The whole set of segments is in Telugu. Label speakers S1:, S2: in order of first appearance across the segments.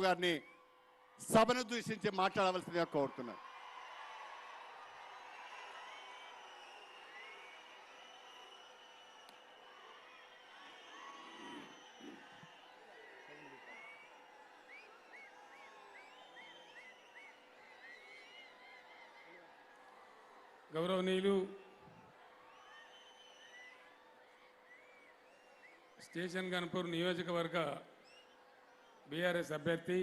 S1: రావు గారిని సభను దూషించి మాట్లాడవలసిందిగా కోరుతున్నాను.
S2: గౌరవనీయులు స్టేషన్ గన్పూర్ నియోజకవర్గ బీఆర్ఎస్ అభ్యర్థి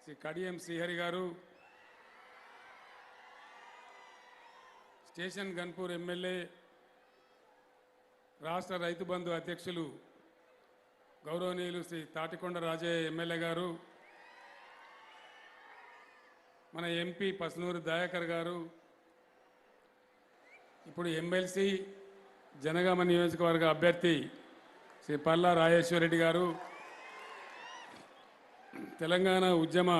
S2: శ్రీ కడియం శ్రీహరి గారు స్టేషన్ గన్పూర్ ఎమ్మెల్యే రాష్ట్ర రైతు బంధు అధ్యక్షులు గౌరవనీయులు శ్రీ తాటికొండ రాజయ్య ఎమ్మెల్యే గారు మన ఎంపీ పసునూరు దయాకర్ గారు ఇప్పుడు ఎమ్మెల్సీ జనగామ నియోజకవర్గ అభ్యర్థి శ్రీ పల్లా రాజేశ్వరరెడ్డి గారు తెలంగాణ ఉద్యమ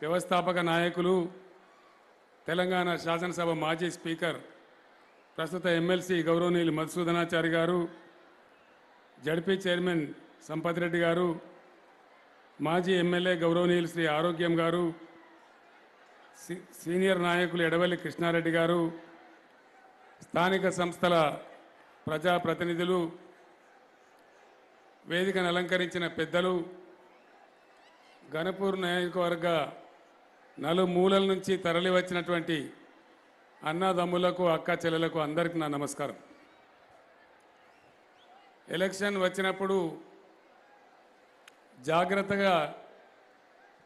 S2: వ్యవస్థాపక నాయకులు తెలంగాణ శాసనసభ మాజీ స్పీకర్ ప్రస్తుత ఎమ్మెల్సీ గౌరవనీయులు మధుసూదనాచారి గారు జడ్పీ చైర్మన్ సంపత్ రెడ్డి గారు మాజీ ఎమ్మెల్యే గౌరవనీయులు శ్రీ ఆరోగ్యం గారు సీ- సీనియర్ నాయకులు ఎడవల్లి కృష్ణారెడ్డి గారు స్థానిక సంస్థల ప్రజాప్రతినిధులు వేదికను అలంకరించిన పెద్దలు ఘనపూర్ నియోజకవర్గ నలుమూలల నుంచి తరలి వచ్చినటువంటి అన్నదమ్ములకు అక్క చెల్లెలకు అందరికీ నా నమస్కారం. ఎలక్షన్ వచ్చినప్పుడు జాగ్రత్తగా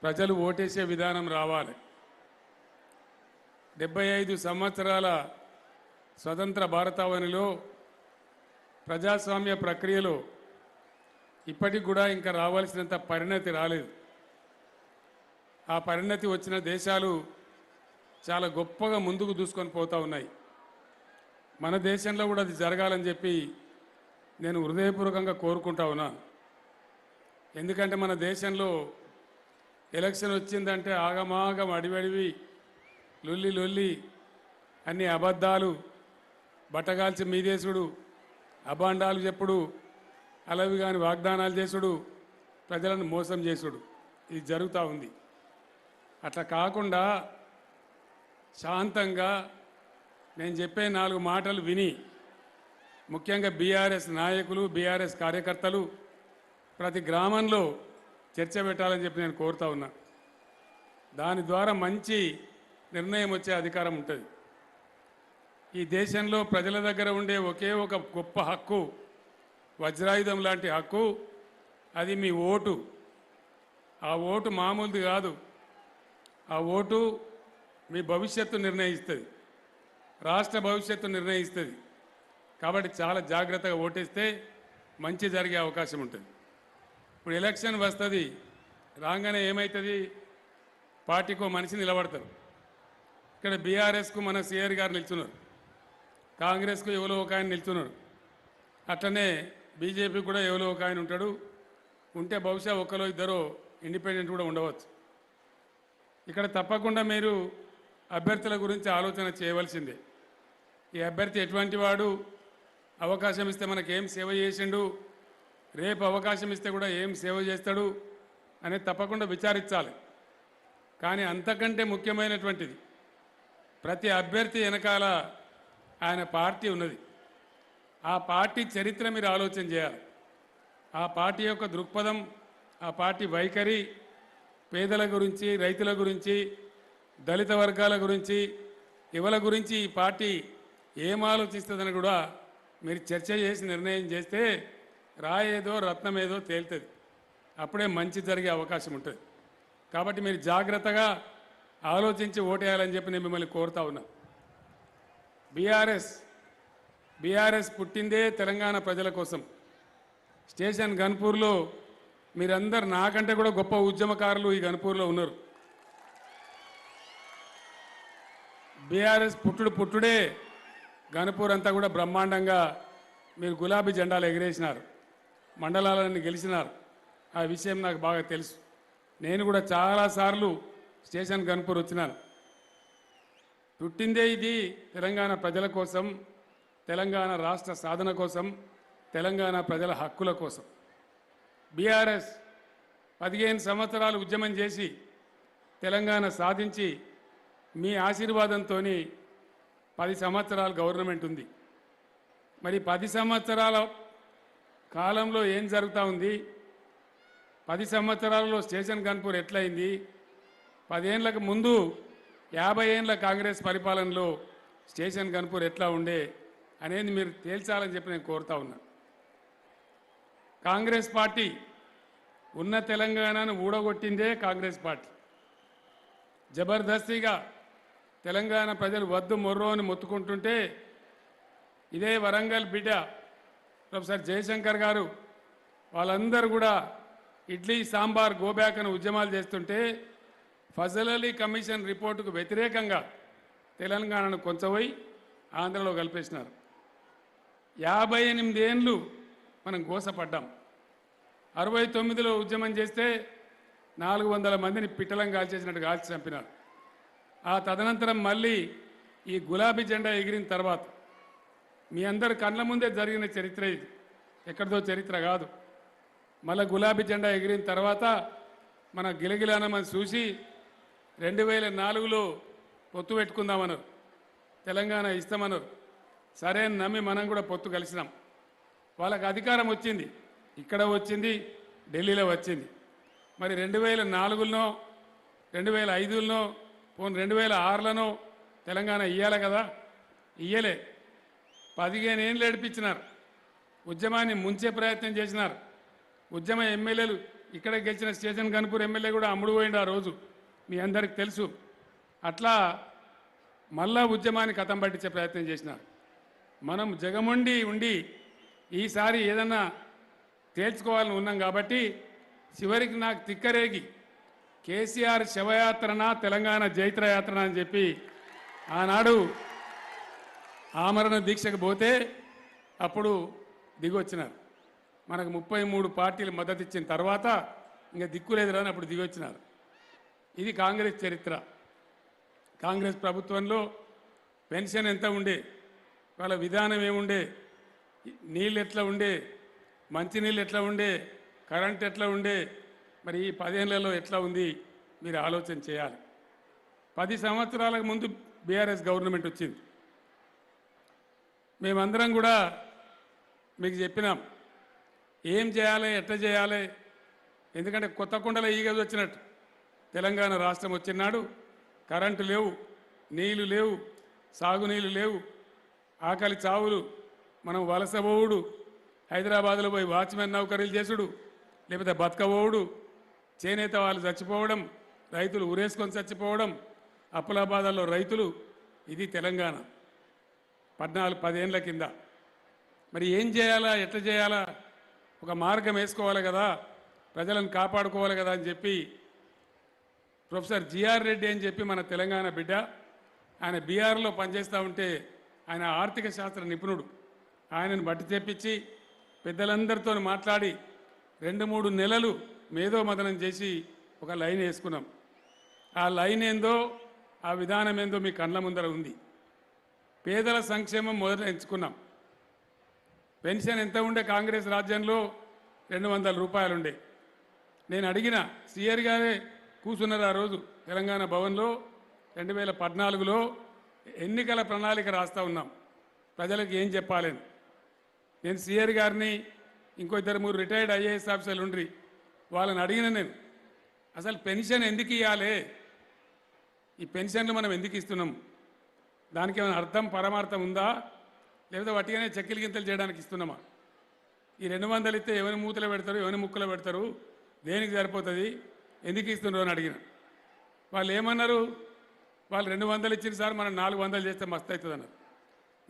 S2: ప్రజలు ఓటేసే విధానం రావాలి. డెబ్బై ఐదు సంవత్సరాల స్వతంత్ర భారతావనిలో ప్రజాస్వామ్య ప్రక్రియలో ఇప్పటికి కూడా ఇంకా రావాల్సినంత పరిణతి రాలేదు. ఆ పరిణతి వచ్చిన దేశాలు చాలా గొప్పగా ముందుకు దూసుకొని పోతూ ఉన్నాయి. మన దేశంలో కూడా అది జరగాలని చెప్పి నేను హృదయపూర్వకంగా కోరుకుంటా ఉన్నాను ఎందుకంటే మన దేశంలో ఎలక్షన్ వచ్చిందంటే ఆగమాగం అడివడివి లొల్లి లొల్లి అన్ని అబద్ధాలు బట్టగాల్చి మీదేశుడు అభాండాలు చెప్పుడు అలవి కాని వాగ్దానాలు చేసుడు ప్రజలను మోసం చేసుడు. ఇది జరుగుతూ ఉంది. అట్లా కాకుండా శాంతంగా నేను చెప్పే నాలుగు మాటలు విని ముఖ్యంగా బీఆర్ఎస్ నాయకులు బీఆర్ఎస్ కార్యకర్తలు ప్రతి గ్రామంలో చర్చ పెట్టాలని చెప్పి నేను కోరుతా ఉన్నా. దాని ద్వారా మంచి నిర్ణయం వచ్చే అధికారం ఉంటుంది. ఈ దేశంలో ప్రజల దగ్గర ఉండే ఒకే ఒక గొప్ప హక్కు వజ్రాయుధం లాంటి హక్కు అది మీ ఓటు. ఆ ఓటు మామూలుది కాదు. ఆ ఓటు మీ భవిష్యత్తు నిర్ణయిస్తుంది. రాష్ట్ర భవిష్యత్తు నిర్ణయిస్తుంది. కాబట్టి చాలా జాగ్రత్తగా ఓటేస్తే మంచి జరిగే అవకాశం ఉంటుంది. ఇప్పుడు ఎలక్షన్ వస్తుంది రాగానే ఏమవుతుంది పార్టీకో మనిషి నిలబడతారు. ఇక్కడ బీఆర్ఎస్కు మన సిఆర్ గారు నిల్చున్నారు. కాంగ్రెస్కు ఎవరో ఒక ఆయన నిల్చున్నారు. అట్లనే బీజేపీ కూడా ఎవరో ఒక ఆయన ఉంటాడు. ఉంటే బహుశా ఒకరో ఇద్దరు ఇండిపెండెంట్ కూడా ఉండవచ్చు. ఇక్కడ తప్పకుండా మీరు అభ్యర్థుల గురించి ఆలోచన చేయవలసిందే. ఈ అభ్యర్థి ఎటువంటి వాడు? అవకాశం ఇస్తే మనకేం సేవ చేసిండు? రేపు అవకాశం ఇస్తే కూడా ఏం సేవ చేస్తాడు? అనేది తప్పకుండా విచారించాలి. కానీ అంతకంటే ముఖ్యమైనటువంటిది ప్రతి అభ్యర్థి వెనకాల ఆయన పార్టీ ఉన్నది. ఆ పార్టీ చరిత్ర మీరు ఆలోచన చేయాలి. ఆ పార్టీ యొక్క దృక్పథం ఆ పార్టీ వైఖరి పేదల గురించి రైతుల గురించి దళిత వర్గాల గురించి ఇవల గురించి ఈ పార్టీ ఏం ఆలోచిస్తుందని కూడా మీరు చర్చ చేసి నిర్ణయం చేస్తే రాయేదో రత్నమేదో తేలుతుంది. అప్పుడే మంచి జరిగే అవకాశం ఉంటుంది. కాబట్టి మీరు జాగ్రత్తగా ఆలోచించి ఓటేయాలని చెప్పి నేను మిమ్మల్ని కోరుతా ఉన్నా. బీఆర్ఎస్ బీఆర్ఎస్ పుట్టిందే తెలంగాణ ప్రజల కోసం. స్టేషన్ గన్పూర్లో మీరందరు నాకంటే కూడా గొప్ప ఉద్యమకారులు ఈ గణపూర్లో ఉన్నారు. బీఆర్ఎస్ పుట్టుడు పుట్టుడే గణపూర్ అంతా కూడా బ్రహ్మాండంగా మీరు గులాబీ జెండాలు ఎగిరేసినారు మండలాలన్నీ గెలిచినారు. ఆ విషయం నాకు బాగా తెలుసు. నేను కూడా చాలాసార్లు స్టేషన్ గణపూర్ వచ్చినాను. పుట్టిందే ఇది తెలంగాణ ప్రజల కోసం తెలంగాణ రాష్ట్ర సాధన కోసం తెలంగాణ ప్రజల హక్కుల కోసం. బీఆర్ఎస్ పదిహేను సంవత్సరాలు ఉద్యమం చేసి తెలంగాణ సాధించి మీ ఆశీర్వాదంతో పది సంవత్సరాలు గవర్నమెంట్ ఉంది. మరి పది సంవత్సరాల కాలంలో ఏం జరుగుతూ ఉంది? పది సంవత్సరాలలో స్టేషన్ గన్పూర్ ఎట్లయింది? పదేళ్ళకు ముందు యాభై ఏండ్ల కాంగ్రెస్ పరిపాలనలో స్టేషన్ గన్పూర్ ఎట్లా ఉండే అనేది మీరు తేల్చాలని చెప్పి నేను కోరుతా ఉన్నా. కాంగ్రెస్ పార్టీ ఉన్న తెలంగాణను ఊడగొట్టిందే కాంగ్రెస్ పార్టీ. జబర్దస్తిగా తెలంగాణ ప్రజలు వద్దు మొర్రో అని మొత్తుకుంటుంటే ఇదే వరంగల్ బిడ్డ ప్రొఫెసర్ జయశంకర్ గారు వాళ్ళందరూ కూడా ఇడ్లీ సాంబార్ గోబ్యాక్ అని ఉద్యమాలు చేస్తుంటే ఫజల్ అలీ కమిషన్ రిపోర్టుకు వ్యతిరేకంగా తెలంగాణను కొంచెపోయి ఆంధ్రలో కలిపేసినారు. యాభై ఎనిమిదేండ్లు మనం గోసపడ్డాం. అరవై తొమ్మిదిలో ఉద్యమం చేస్తే నాలుగు వందల మందిని పిట్టలం కాల్చేసినట్టు కాల్చి చంపినారు. ఆ తదనంతరం మళ్ళీ ఈ గులాబీ జెండా ఎగిరిన తర్వాత మీ అందరి కళ్ళ ముందే జరిగిన చరిత్ర ఇది. ఎక్కడిదో చరిత్ర కాదు. మళ్ళీ గులాబీ జెండా ఎగిరిన తర్వాత మన గిలగిలానమని చూసి రెండు వేల నాలుగులో పొత్తు పెట్టుకుందామన్నారు. తెలంగాణ ఇస్తామన్నారు. సరే అని నమ్మి మనం కూడా పొత్తు కలిసినాం. వాళ్ళకి అధికారం వచ్చింది. ఇక్కడ వచ్చింది ఢిల్లీలో వచ్చింది. మరి రెండు వేల నాలుగులో రెండు వేల ఐదులో పోను రెండు వేల ఆరులోనో తెలంగాణ ఇయ్యాలి కదా? ఇయ్యలే. పదిహేను ఏళ్ళు ఏడిపించినారు. ఉద్యమాన్ని ముంచే ప్రయత్నం చేసినారు. ఉద్యమ ఎమ్మెల్యేలు ఇక్కడ గెలిచిన స్టేషన్ గన్పూర్ ఎమ్మెల్యే కూడా అమ్ముడు పోయిండు ఆ రోజు. మీ అందరికి తెలుసు. అట్లా మళ్ళా ఉద్యమాన్ని కథం పట్టించే ప్రయత్నం చేసినారు. మనం జగముండి ఉండి ఈసారి ఏదన్నా తేల్చుకోవాలని ఉన్నాం కాబట్టి చివరికి నాకు తిక్కరేగి కేసీఆర్ శవయాత్రన తెలంగాణ జైత్రయాత్రన అని చెప్పి ఆనాడు ఆమరణ దీక్షకు పోతే అప్పుడు దిగొచ్చినారు. మనకు ముప్పై మూడు పార్టీలు మద్దతు ఇచ్చిన తర్వాత ఇంకా దిక్కులేదు అని అప్పుడు దిగొచ్చినారు. ఇది కాంగ్రెస్ చరిత్ర. కాంగ్రెస్ ప్రభుత్వంలో పెన్షన్ ఎంత ఉండే వాళ్ళ విధానం ఏముండే నీళ్ళు ఎట్లా ఉండే మంచినీళ్ళు ఎట్లా ఉండే కరెంట్ ఎట్లా ఉండే మరి ఈ పదేళ్ళలో ఎట్లా ఉంది మీరు ఆలోచన చేయాలి. పది సంవత్సరాలకు ముందు బీఆర్ఎస్ గవర్నమెంట్ వచ్చింది. మేమందరం కూడా మీకు చెప్పినాం ఏం చేయాలి ఎట్లా చేయాలి ఎందుకంటే కొత్త కుండల ఈగది వచ్చినట్టు. తెలంగాణ రాష్ట్రం వచ్చినాడు కరెంటు లేవు నీళ్ళు లేవు సాగునీళ్ళు లేవు ఆకలి చావులు మనం వలస పోవుడు. హైదరాబాద్లో పోయి వాచ్మెన్ నౌకరీలు చేసుడు. లేకపోతే బతకబోవుడు. చేనేత వాళ్ళు చచ్చిపోవడం రైతులు ఉరేసుకొని చచ్చిపోవడం అప్పుల బాధల్లో రైతులు ఇది తెలంగాణ. పద్నాలుగు పదేళ్ళ కింద. మరి ఏం చేయాలా ఎట్లా చేయాలా? ఒక మార్గం వేసుకోవాలి కదా. ప్రజలను కాపాడుకోవాలి కదా అని చెప్పి ప్రొఫెసర్ జిఆర్ రెడ్డి అని చెప్పి మన తెలంగాణ బిడ్డ. ఆయన బీఆర్లో పనిచేస్తూ ఉంటే ఆయన ఆర్థిక శాస్త్ర నిపుణుడు. ఆయనను బట్టి తెప్పించి పెద్దలందరితో మాట్లాడి రెండు మూడు నెలలు మేధో మదనం చేసి ఒక లైన్ వేసుకున్నాం. ఆ లైన్ ఏందో ఆ విధానం ఏందో మీ కళ్ళ ముందర ఉంది. పేదల సంక్షేమం మొదట ఎంచుకున్నాం. పెన్షన్ ఎంత ఉండే కాంగ్రెస్ రాజ్యంలో రెండు వందల రూపాయలు ఉండే. నేను అడిగిన సిఆర్ గారే కూర్చున్నారు ఆ రోజు తెలంగాణ భవన్లో రెండు వేల పద్నాలుగులో ఎన్నికల ప్రణాళిక రాస్తా ఉన్నాం. ప్రజలకు ఏం చెప్పాలని? నేను సిఆర్ గారిని ఇంకో ఇద్దరు మూడు రిటైర్డ్ ఐఏఎస్ ఆఫీసర్లు ఉండ్రి. వాళ్ళని అడిగిన నేను అసలు పెన్షన్ ఎందుకు ఇవ్వాలి ఈ పెన్షన్లు మనం ఎందుకు ఇస్తున్నాం? దానికి ఏమైనా అర్థం పరమార్థం ఉందా? లేకపోతే వట్టిగానే చెక్కిలు గింతలు చేయడానికి ఇస్తున్నామా? ఈ రెండు వందలు ఇస్తే ఎవరి మూతలు పెడతారు ఎవరి ముక్కలు పెడతారు? దేనికి సరిపోతుంది? ఎందుకు ఇస్తున్నారు? అని అడిగిన. వాళ్ళు ఏమన్నారు? వాళ్ళు రెండు వందలు ఇచ్చిన సార్ మనం నాలుగు వందలు చేస్తే మస్తు అవుతుంది అన్నారు.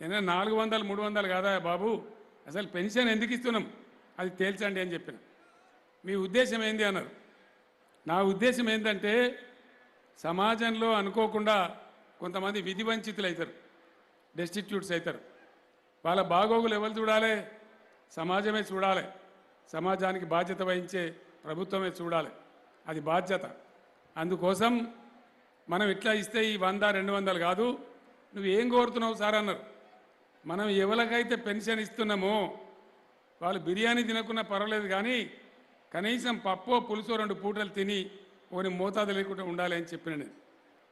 S2: నేను నాలుగు వందలు మూడు వందలు కాదా బాబు? అసలు పెన్షన్ ఎందుకు ఇస్తున్నాం? అది తేల్చండి అని చెప్పిన. మీ ఉద్దేశం ఏంది అన్నారు. నా ఉద్దేశం ఏంటంటే సమాజంలో అనుకోకుండా కొంతమంది విధి వంచితులు అవుతారు డెస్టిట్యూట్స్ అవుతారు వాళ్ళ బాగోగులు ఎవరు చూడాలి? సమాజమే చూడాలి. సమాజానికి బాధ్యత వహించే ప్రభుత్వమే చూడాలి. అది బాధ్యత. అందుకోసం మనం ఇట్లా ఇస్తే ఈ వంద రెండు వందలు కాదు. నువ్వు ఏం కోరుతున్నావు సార్ అన్నారు. మనం ఎవరికైతే పెన్షన్ ఇస్తున్నామో వాళ్ళు బిర్యానీ తినకున్నా పర్వాలేదు కానీ కనీసం పప్పో పులుసో రెండు పూటలు తిని ఒకని మోతాదు లేకుండా ఉండాలి అని చెప్పిన నేను.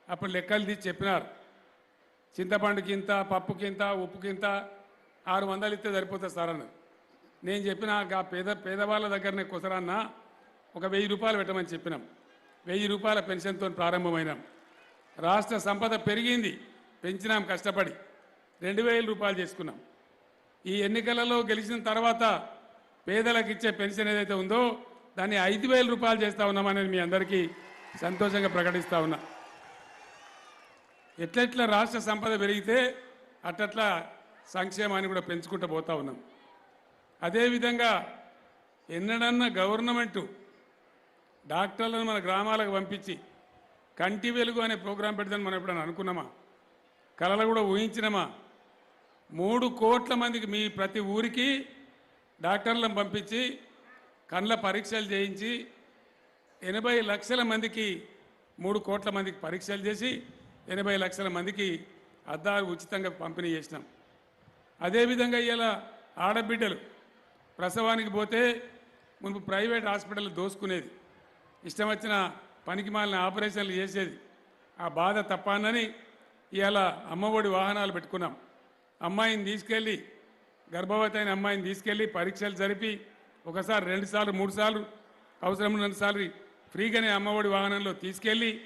S2: అప్పుడు లెక్కలు తీసి చెప్పినారు. చింతపండుకి ఇంత పప్పుకి ఇంత ఉప్పుకి ఇంత ఆరు వందలు ఇస్తే సరిపోతుంది సార్ అన్నది. నేను చెప్పిన ఆ పేద పేదవాళ్ళ దగ్గరనే కుసరాన్న ఒక వెయ్యి రూపాయలు పెట్టమని చెప్పినాం. వెయ్యి రూపాయల పెన్షన్తో ప్రారంభమైనాం. రాష్ట్ర సంపద పెరిగింది. పెంచినాం కష్టపడి. రెండు వేల రూపాయలు చేసుకున్నాం. ఈ ఎన్నికలలో గెలిచిన తర్వాత పేదలకు ఇచ్చే పెన్షన్ ఏదైతే ఉందో దాన్ని ఐదు వేల రూపాయలు చేస్తా ఉన్నామని మీ అందరికీ సంతోషంగా ప్రకటిస్తా ఉన్నా. ఎట్లెట్లా రాష్ట్ర సంపద పెరిగితే అట్లట్లా సంక్షేమాన్ని కూడా పెంచుకుంటూ పోతా ఉన్నాం. అదేవిధంగా ఎన్నడన్నా గవర్నమెంటు డాక్టర్లను మన గ్రామాలకు పంపించి కంటి వెలుగు అనే ప్రోగ్రాం పెడతాను మనం ఎప్పుడైనా అనుకున్నామా? కళలు కూడా ఊహించినామా? మూడు కోట్ల మందికి మీ ప్రతి ఊరికి డాక్టర్లను పంపించి కళ్ళ పరీక్షలు చేయించి ఎనభై లక్షల మందికి మూడు కోట్ల మందికి పరీక్షలు చేసి ఎనభై లక్షల మందికి అద్దాలు ఉచితంగా పంపిణీ చేసినాం. అదేవిధంగా ఇలా ఆడబిడ్డలు ప్రసవానికి పోతే మునుపు ప్రైవేట్ హాస్పిటల్ దోసుకునేది. ఇష్టం వచ్చిన పనికి మాలిన ఆపరేషన్లు చేసేది. ఆ బాధ తప్పానని ఇవాళ అమ్మఒడి వాహనాలు పెట్టుకున్నాం. అమ్మాయిని తీసుకెళ్ళి గర్భవతి అయిన అమ్మాయిని తీసుకెళ్ళి పరీక్షలు జరిపి ఒకసారి రెండు సార్లు మూడు సార్లు అవసరం సార్లు ఫ్రీగానే అమ్మఒడి వాహనంలో తీసుకెళ్ళి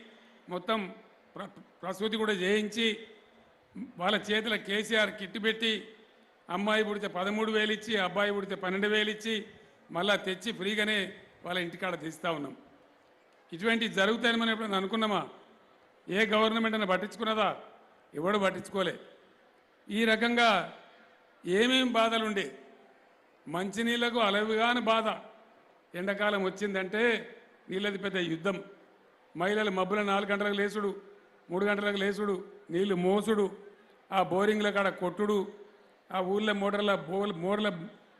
S2: మొత్తం ప్ర- ప్రసూతి కూడా చేయించి వాళ్ళ చేతిలో కేసీఆర్ కిట్ పెట్టి అమ్మాయి పుడితే పదమూడు వేలు ఇచ్చి అబ్బాయి పుడితే పన్నెండు వేలు ఇచ్చి మళ్ళా తెచ్చి ఫ్రీగానే వాళ్ళ ఇంటికాడ తీస్తూ ఉన్నాం. ఇటువంటి జరుగుతాయని మనం ఎప్పుడైనా అనుకున్నామా? ఏ గవర్నమెంట్ అయినా పట్టించుకున్నదా? ఎవడు పట్టించుకోలే. ఈ రకంగా ఏమేమి బాధలుండే? మంచినీళ్ళకు అలవిగాని బాధ ఎండాకాలం వచ్చిందంటే నీళ్ళది పెద్ద యుద్ధం. మహిళలు మబ్బుల నాలుగు గంటలకు లేచుడు మూడు గంటలకు లేచుడు నీళ్ళు మోసుడు ఆ బోరింగ్ల కాడ కొట్టుడు ఆ ఊళ్ళో మోటార్ల బోర్ మోర్ల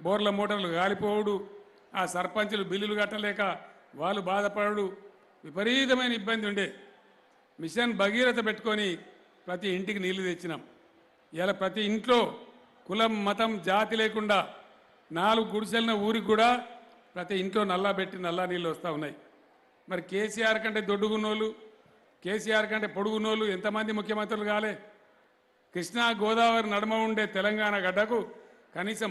S2: బోర్ల మోటార్లు గాలిపోవుడు ఆ సర్పంచులు బిల్లులు కట్టలేక వాళ్ళు బాధపడడు. విపరీతమైన ఇబ్బంది ఉండే. మిషన్ భగీరథ పెట్టుకొని ప్రతి ఇంటికి నీళ్ళు తెచ్చినాం. ఇలా ప్రతి ఇంట్లో కులం మతం జాతి లేకుండా నాలుగు గుడిసెలిన ఊరికి కూడా ప్రతి ఇంట్లో నల్లా పెట్టి నల్లా నీళ్ళు వస్తూ ఉన్నాయి. మరి కేసీఆర్ కంటే దొడ్డుగున్నోళ్ళు కేసీఆర్ కంటే పొడుగున్నోళ్ళు ఎంతమంది ముఖ్యమంత్రులు కాలే? కృష్ణా గోదావరి నడుమ ఉండే తెలంగాణ గడ్డకు కనీసం